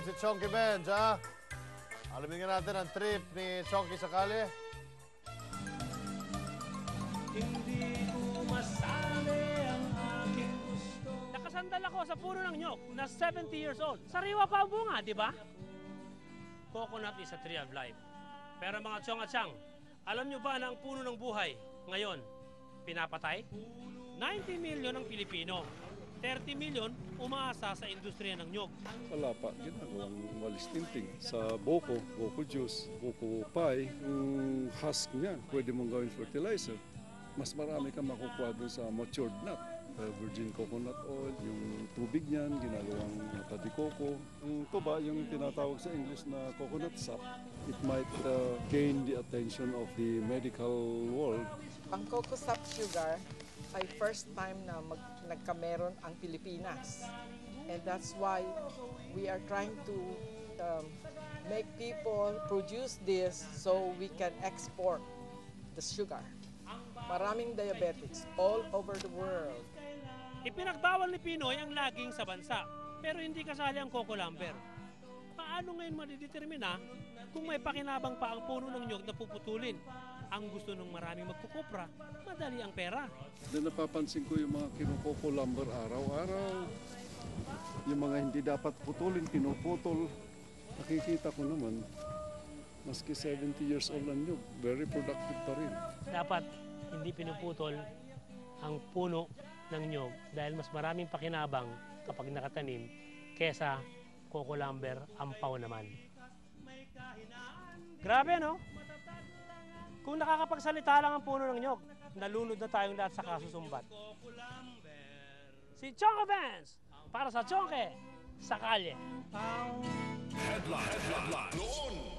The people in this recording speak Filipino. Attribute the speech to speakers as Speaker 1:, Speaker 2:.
Speaker 1: Si Chonky Benz, ha? Alamin nga natin ang trip ni Chonky sa kali.
Speaker 2: Hindi ko masabi ang aking gusto.
Speaker 3: Nakasandal ako sa puno ng nyok na 70 years old. Sariwa pa ang bunga, di ba? Coconut is a tree of life. Pero mga chong at chang, alam nyo ba na ang puno ng buhay ngayon, pinapatay? 90 million ang Pilipino. 30 million umaasa sa industriya ng nyog.
Speaker 4: Wala pa, ginagawang walis tinting. Sa boko, boko juice, boko pie, yung husk niya, pwede mong gawin fertilizer. Mas marami kang makukuha dun sa matured nut. Uh, virgin coconut oil, yung tubig niyan, ginagawang nata de coco. Yung tuba, yung tinatawag sa English na coconut sap, it might uh, gain the attention of the medical world
Speaker 5: Ang coco sap sugar ay first time na mag, nagkameron ang Pilipinas. And that's why we are trying to um, make people produce this so we can export the sugar. Maraming diabetics all over the world.
Speaker 3: Ipinagbawal ni Pinoy ang laging sa bansa, pero hindi kasali ang coco lumber. Paano ngayon madidetermina kung may pakinabang pa ang puno ng nyog na puputulin? Ang gusto ng maraming magkukupra, madali ang pera.
Speaker 4: Then napapansin ko yung mga kinukoko lumber araw-araw. Yung mga hindi dapat putulin, pinuputol. Nakikita ko naman, maski 70 years old lang yun, very productive pa rin.
Speaker 3: Dapat hindi pinuputol ang puno ng nyog dahil mas maraming pakinabang kapag nakatanim kesa cucumber ampaw naman. Grabe no? Kung nakakapagsalita lang ang puno ng nyog, nalunod na tayong lahat sa kasusumbat. Si Chonka Vance, para sa Chonke, sa kalye.
Speaker 2: Headline, headline, noon!